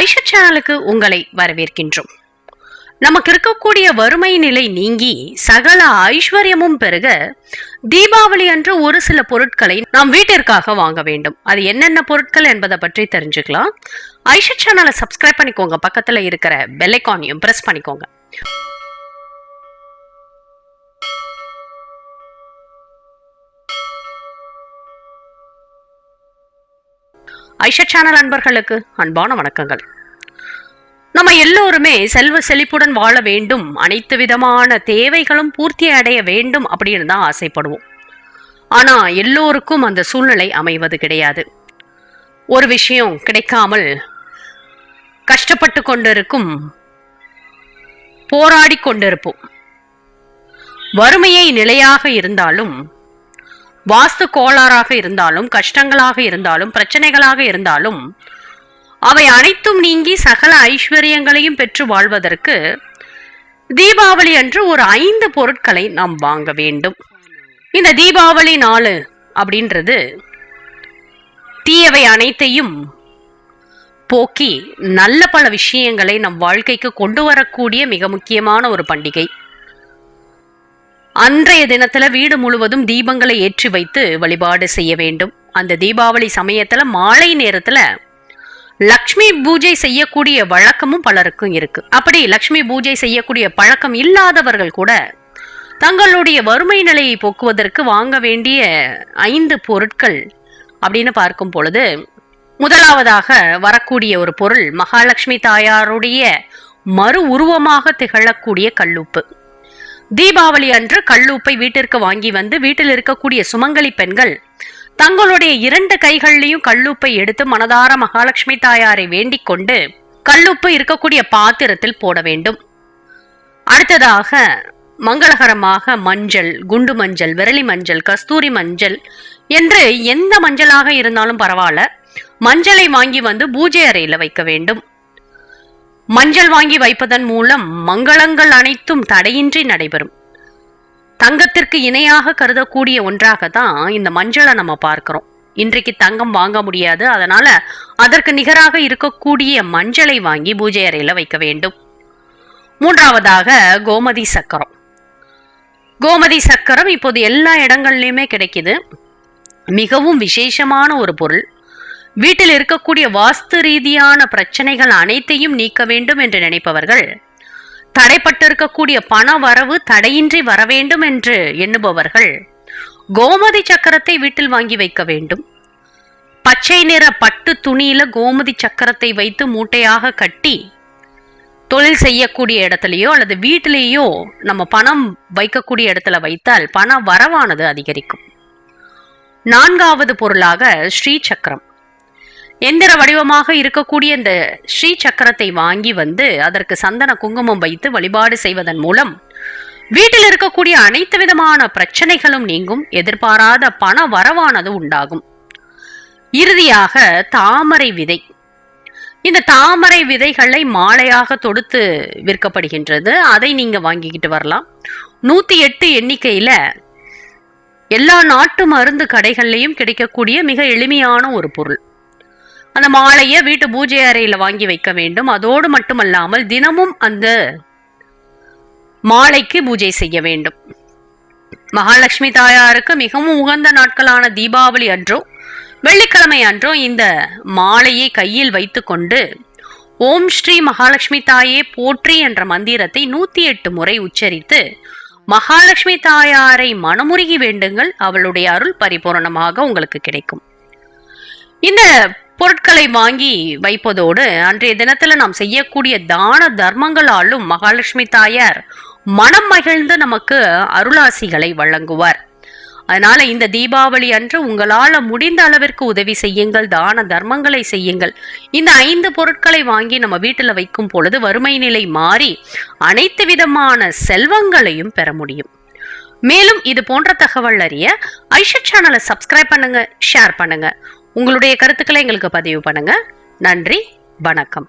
ஐஷா சேனலுக்கு உங்களை வரவேற்கின்றோம். நமக்கு இருக்கக்கூடிய வறுமை நிலை நீங்கி சகல ஐஸ்வர்யமும் பெருக தீபாவளி அன்று ஒரு சில பொருட்களை நாம் வீட்டிற்காக வாங்க வேண்டும். அது என்னென்ன பொருட்கள் என்பதை பற்றி தெரிஞ்சுக்கலாம். ஐஷா சேனலை சப்ஸ்கிரைப் பண்ணிக்கோங்க. பக்கத்துல இருக்கிற பெல்லைக்கானையும் ப்ரெஸ் பண்ணிக்கோங்க. ஐஷா சேனல் அன்பர்களுக்கு அன்பான வணக்கங்கள். நம்ம எல்லோருமே செல்வ செழிப்புடன் வாழ வேண்டும் அனைத்து விதமான தேவைகளும் பூர்த்தி அடைய வேண்டும் அப்படின்னு தான் ஆசைப்படுவோம். ஆனா எல்லோருக்கும் அந்த சூழ்நிலை அமைவது கிடையாது. ஒரு விஷயம் கிடைக்காமல் கஷ்டப்பட்டு கொண்டிருக்கும் போராடி கொண்டிருப்போம். வறுமையை நிலையாக இருந்தாலும் வாஸ்து கோளாறாக இருந்தாலும் கஷ்டங்களாக இருந்தாலும் பிரச்சனைகளாக இருந்தாலும் அவை அனைத்தும் நீங்கி சகல ஐஸ்வர்யங்களையும் பெற்று வாழ்வதற்கு தீபாவளி அன்று ஒரு ஐந்து பொருட்களை நாம் வாங்க வேண்டும். இந்த தீபாவளி நாள் அப்படின்றது தீயவை அனைத்தையும் போக்கி நல்ல பல விஷயங்களை நம் வாழ்க்கைக்கு கொண்டு வரக்கூடிய மிக முக்கியமான ஒரு பண்டிகை. அன்றைய தினத்துல வீடு முழுவதும் தீபங்களை ஏற்றி வைத்து வழிபாடு செய்ய வேண்டும். அந்த தீபாவளி சமயத்துல மாலை நேரத்துல லக்ஷ்மி பூஜை செய்யக்கூடிய வழக்கமும் பலருக்கும் இருக்கு. அப்படி லக்ஷ்மி பூஜை செய்யக்கூடிய பழக்கம் இல்லாதவர்கள் கூட தங்களுடைய வறுமை நிலையை போக்குவதற்கு வாங்க வேண்டிய ஐந்து பொருட்கள் அப்படின்னு பார்க்கும் பொழுது முதலாவதாக வரக்கூடிய ஒரு பொருள் மகாலட்சுமி தாயாருடைய மறு உருவமாக திகழக்கூடிய கல்லுப்பு. தீபாவளி அன்று கல்லூப்பை வீட்டிற்கு வாங்கி வந்து வீட்டில் இருக்கக்கூடிய சுமங்கலி பெண்கள் தங்களுடைய இரண்டு கைகள்லையும் கல்லூப்பை எடுத்து மனதார மகாலட்சுமி தாயாரை வேண்டிக் கொண்டு கல்லுப்பு இருக்கக்கூடிய பாத்திரத்தில் போட வேண்டும். அடுத்ததாக மங்களகரமாக மஞ்சள் குண்டு மஞ்சள் விரலி மஞ்சள் கஸ்தூரி மஞ்சள் என்று எந்த மஞ்சளாக இருந்தாலும் பரவாயில்ல. மஞ்சளை வாங்கி வந்து பூஜை அறையில் வைக்க வேண்டும். மஞ்சள் வாங்கி வைப்பதன் மூலம் மங்களங்கள் அனைத்தும் தடையின்றி நடைபெறும். தங்கத்திற்கு இணையாக கருதக்கூடிய ஒன்றாக தான் இந்த மஞ்சளை நம்ம பார்க்கிறோம். இன்றைக்கு தங்கம் வாங்க முடியாது. அதனால அதற்கு நிகராக இருக்கக்கூடிய மஞ்சளை வாங்கி பூஜை அறையில் வைக்க வேண்டும். மூன்றாவதாக கோமதி சக்கரம். கோமதி சக்கரம் இப்போது எல்லா இடங்கள்லையுமே கிடைக்குது. மிகவும் விசேஷமான ஒரு பொருள். வீட்டில் இருக்கக்கூடிய வாஸ்து ரீதியான பிரச்சனைகள் அனைத்தையும் நீக்க வேண்டும் என்று நினைப்பவர்கள் தடைப்பட்டிருக்கக்கூடிய பண வரவு தடையின்றி வர வேண்டும் என்று எண்ணுபவர்கள் கோமதி சக்கரத்தை வீட்டில் வாங்கி வைக்க வேண்டும். பச்சை நிற பட்டு துணியில கோமதி சக்கரத்தை வைத்து மூட்டையாக கட்டி தொழில் செய்யக்கூடிய இடத்துலையோ அல்லது வீட்டிலேயோ நம்ம பணம் வைக்கக்கூடிய இடத்துல வைத்தால் பண வரவானது அதிகரிக்கும். நான்காவது பொருளாக ஸ்ரீ சக்கரம் எந்திர வடிவமாக இருக்கக்கூடிய இந்த ஸ்ரீ சக்கரத்தை வாங்கி வந்து அதற்கு சந்தன குங்குமம் வைத்து வழிபாடு செய்வதன் மூலம் வீட்டில் இருக்கக்கூடிய அனைத்து விதமான பிரச்சனைகளும் நீங்கும். எதிர்பாராத பண வரவானது உண்டாகும். இறுதியாக தாமரை விதை. இந்த தாமரை விதைகளை மாலையாக தொடுத்து விற்கப்படுகின்றது. அதை நீங்க வாங்கிக்கிட்டு வரலாம். நூத்தி எட்டு எண்ணிக்கையில எல்லா நாட்டு மருந்து கடைகள்லையும் கிடைக்கக்கூடிய மிக எளிமையான ஒரு பொருள். அந்த மாலையை வீட்டு பூஜை அறையில் வாங்கி வைக்க வேண்டும். அதோடு மட்டுமல்லாமல் தினமும் அந்த மாலைக்கு பூஜை செய்ய வேண்டும். மகாலட்சுமி தாயாருக்கு மிகவும் உகந்த நாட்களான தீபாவளி அன்றோ வெள்ளிக்கிழமை அன்றோ இந்த மாலையை கையில் வைத்துக்கொண்டு ஓம் ஸ்ரீ மகாலட்சுமி தாயே போற்றி என்ற மந்திரத்தை நூத்தி எட்டு முறை உச்சரித்து மகாலட்சுமி தாயாரை மனமுருகி வேண்டுங்கள். அவளுடைய அருள் பரிபூரணமாக உங்களுக்கு கிடைக்கும். இந்த பொருட்களை வாங்கி வைப்பதோடு அன்றைய தினத்துல நாம் செய்யக்கூடிய தான தர்மங்களாலும் மகாலட்சுமி தாயார் மனம் மகிழ்ந்து நமக்கு அருளாசிகளை வழங்குவார். அதனால இந்த தீபாவளி அன்று உங்களால முடிந்த அளவிற்கு உதவி செய்யுங்கள் தான தர்மங்களை செய்யுங்கள். இந்த ஐந்து பொருட்களை வாங்கி நம்ம வீட்டில் வைக்கும் பொழுது வறுமை நிலை மாறி அனைத்து விதமான செல்வங்களையும் பெற முடியும். மேலும் இது போன்ற தகவல் அறிய ஐஷா சேனலை சப்ஸ்கிரைப் பண்ணுங்க ஷேர் பண்ணுங்க. உங்களுடைய கருத்துக்களை எங்களுக்கு பதிவு பண்ணுங்க. நன்றி வணக்கம்.